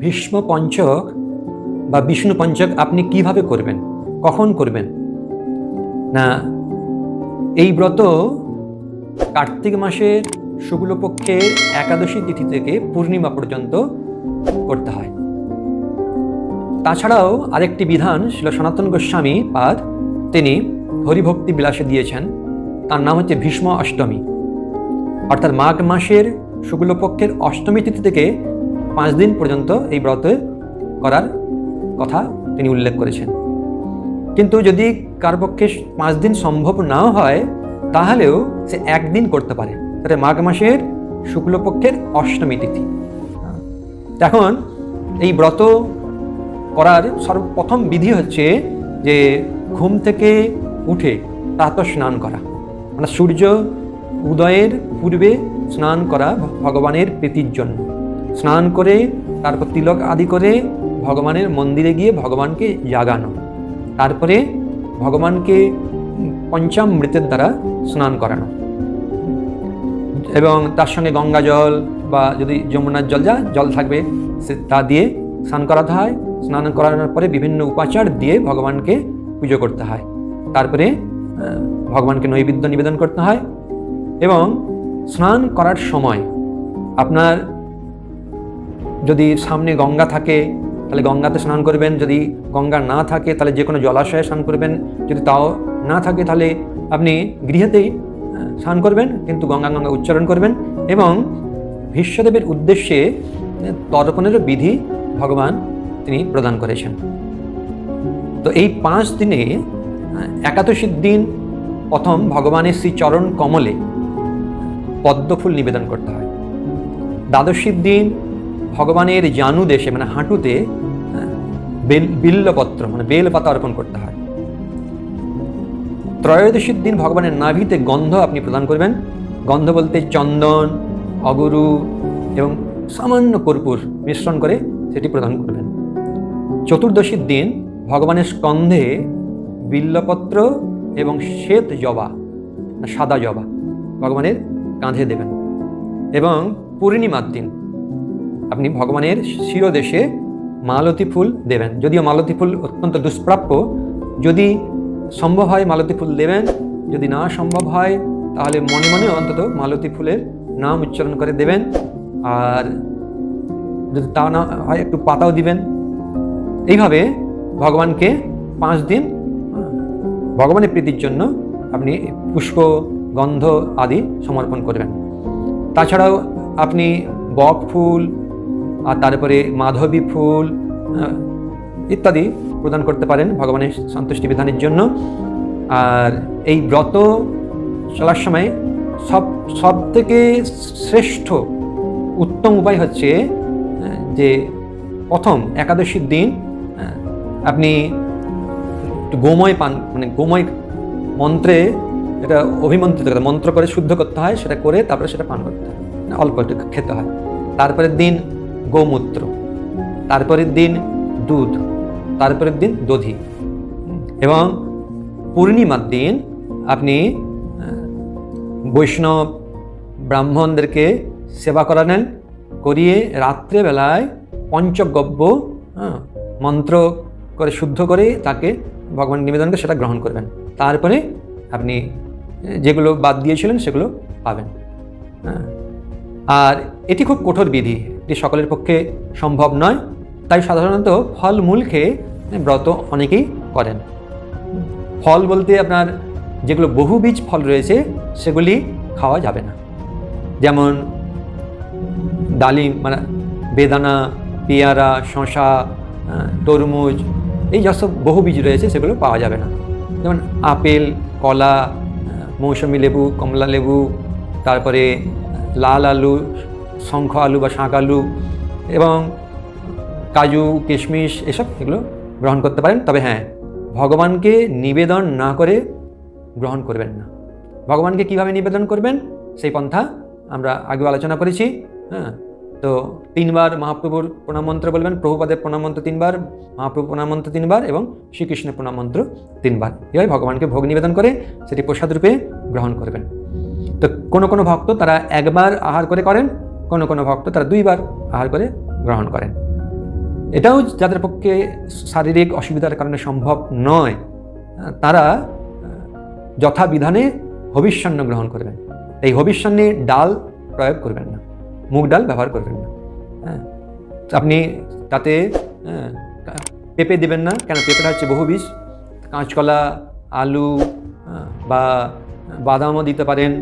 ভীষ্ম পঞ্চক বা বিষ্ণু পঞ্চক আপনি কীভাবে করবেন? কখন করবেন? না, এই ব্রত কার্তিক মাসের শুক্লপক্ষের একাদশী তিথি থেকে পূর্ণিমা পর্যন্ত করতে হয়। তাছাড়াও আরেকটি বিধান ছিল সনাতন গোস্বামী পাদ, তিনি হরিভক্তি বিলাসে দিয়েছেন। তার নাম হচ্ছে ভীষ্ম অষ্টমী। অর্থাৎ মাঘ মাসের শুক্লপক্ষের অষ্টমী তিথি থেকে পাঁচ দিন পর্যন্ত এই ব্রত করার কথা তিনি উল্লেখ করেছেন। কিন্তু যদি কার পক্ষে পাঁচ দিন সম্ভব না হয়, তাহলেও সে একদিন করতে পারে। তাহলে মাঘ মাসের শুক্লপক্ষের অষ্টমী তিথি। এখন এই ব্রত করার সর্বপ্রথম বিধি হচ্ছে যে ঘুম থেকে উঠে প্রাত স্নান করা। মানে সূর্য উদয়ের পূর্বে স্নান করা ভগবানের প্রীতির জন্য। স্নান করে, তারপর তিলক আদি করে ভগবানের মন্দিরে গিয়ে ভগবানকে জাগানো। তারপরে ভগবানকে পঞ্চামৃতের দ্বারা স্নান করানো। এবং তার সঙ্গে গঙ্গা জল বা যদি যমুনার জল যা জল থাকবে, সে তা দিয়ে স্নান করাতে হয়। স্নান করানোর পরে বিভিন্ন উপাচার দিয়ে ভগবানকে পুজো করতে হয়। তারপরে ভগবানকে নৈবেদ্য নিবেদন করতে হয়। এবং স্নান করার সময় আপনার যদি সামনে গঙ্গা থাকে, তাহলে গঙ্গাতে স্নান করবেন। যদি গঙ্গা না থাকে, তাহলে যে কোনো জলাশয়ে স্নান করবেন। যদি তাও না থাকে, তাহলে আপনি গৃহেতেই স্নান করবেন, কিন্তু গঙ্গা গঙ্গা উচ্চারণ করবেন এবং ভীষ্মদেবের উদ্দেশ্যে তর্পণেরও বিধি ভগবান তিনি প্রদান করেছেন। তো এই পাঁচ দিনে একাদশীর দিন প্রথম ভগবানের শ্রীচরণ কমলে পদ্মফুল নিবেদন করতে হয়। দ্বাদশীর দিন ভগবানের জানু দেশে মানে হাঁটুতে বেল, বিল্লপত্র মানে বেলপাতা অর্পণ করতে হয়। ত্রয়োদশীর দিন ভগবানের নাভিতে গন্ধ আপনি প্রদান করবেন। গন্ধ বলতে চন্দন, অগুরু এবং সামান্য কর্পূর মিশ্রণ করে সেটি প্রদান করবেন। চতুর্দশীর দিন ভগবানের স্কন্ধে বিল্লপত্র এবং শ্বেত জবা, সাদা জবা ভগবানের কাঁধে দেবেন। এবং পূর্ণিমার দিন আপনি ভগবানের শিরদেশে মালতী ফুল দেবেন। যদিও মালতী ফুল অত্যন্ত দুষ্প্রাপ্য, যদি সম্ভব হয় মালতী ফুল দেবেন, যদি না সম্ভব হয়, তাহলে মনে মনে অন্তত মালতী ফুলের নাম উচ্চারণ করে দেবেন। আর যদি তা না হয়, একটু পাতাও দিবেন। এইভাবে ভগবানকে পাঁচ দিন, ভগবানের প্রীতির জন্য আপনি পুষ্প, গন্ধ আদি সমর্পণ করবেন। তাছাড়াও আপনি বক ফুল আর তারপরে মাধবী ফুল ইত্যাদি প্রদান করতে পারেন ভগবানের সন্তুষ্টি বিধানের জন্য। আর এই ব্রত চলার সময় সব সব থেকে শ্রেষ্ঠ উত্তম উপায় হচ্ছে যে প্রথম একাদশীর দিন আপনি গোময় পান মানে গোময় মন্ত্রে এটা অভিমন্ত্রিত করতে মন্ত্র করে শুদ্ধ করতে হয়, সেটা করে তারপরে সেটা পান করতে হয়। অল্প একটু খেতে হয়। তারপরের দিন গোমূত্র। তারপরের দিন দুধ তারপরের দিন দধি। এবং পূর্ণিমার দিন আপনি বৈষ্ণব ব্রাহ্মণদেরকে সেবা করালেন করিয়ে রাত্রেবেলায় পঞ্চগব্য হ্যাঁ, মন্ত্র করে শুদ্ধ করে তাকে ভগবান নিবেদন করে সেটা গ্রহণ করবেন। তারপরে আপনি যেগুলো বাদ দিয়েছিলেন সেগুলো পাবেন। হ্যাঁ আর এটি খুব কঠোর বিধি। এটি সকলের পক্ষে সম্ভব নয়। তাই সাধারণত ফল মূল খেয়ে ব্রত অনেকেই করেন। ফল বলতে আপনার যেগুলো বহুবীজ ফল রয়েছে, সেগুলি খাওয়া যাবে না। যেমন ডালিম মানে বেদানা, পেয়ারা শশা তরমুজ, এই যত বহুবীজ রয়েছে, সেগুলো পাওয়া যাবে না। যেমন আপেল, কলা মৌসুমি লেবু, কমলা লেবু, তারপরে লাল আলু শঙ্খ আলু বা শাঁখ আলু এবং কাজু, কিশমিশ এসব এগুলো গ্রহণ করতে পারেন। তবে হ্যাঁ ভগবানকে নিবেদন না করে গ্রহণ করবেন না। ভগবানকে কীভাবে নিবেদন করবেন? সেই পন্থা আমরা আগেও আলোচনা করেছি। হ্যাঁ তো তিনবার মহাপ্রভুর প্রণাম মন্ত্র বলবেন, প্রভুপাদের প্রণাম মন্ত্র তিনবার মহাপ্রভু প্রণাম মন্ত্র তিনবার এবং শ্রীকৃষ্ণের প্রণাম মন্ত্র তিনবার। এভাবে ভগবানকে ভোগ নিবেদন করে সেটি প্রসাদ রূপে গ্রহণ করবেন। তো কোনো কোনো ভক্ত তারা একবার আহার করে করেন কোনো কোনো ভক্ত তারা দুইবার আহার করে গ্রহণ করেন। এটাও যাদের পক্ষে শারীরিক অসুবিধার কারণে সম্ভব নয় তারা যথাবিধানে হবিষ্যান্ন গ্রহণ করবেন। এই হবিষ্যান্নে ডাল প্রয়োগ করবেন না মুগ ডাল ব্যবহার করবেন না হ্যাঁ। আপনি তাতে হ্যাঁ, পেঁপে দেবেন না কেন পেঁপেটা হচ্ছে বহু বিষ কাঁচকলা আলু বা বাদামও দিতে পারেন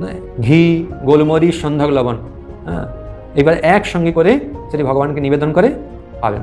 হ্যাঁ, ঘি গোলমরিচ সন্ধক লবণ এবার একসঙ্গে করে সেটি ভগবানকে নিবেদন করে পাবেন।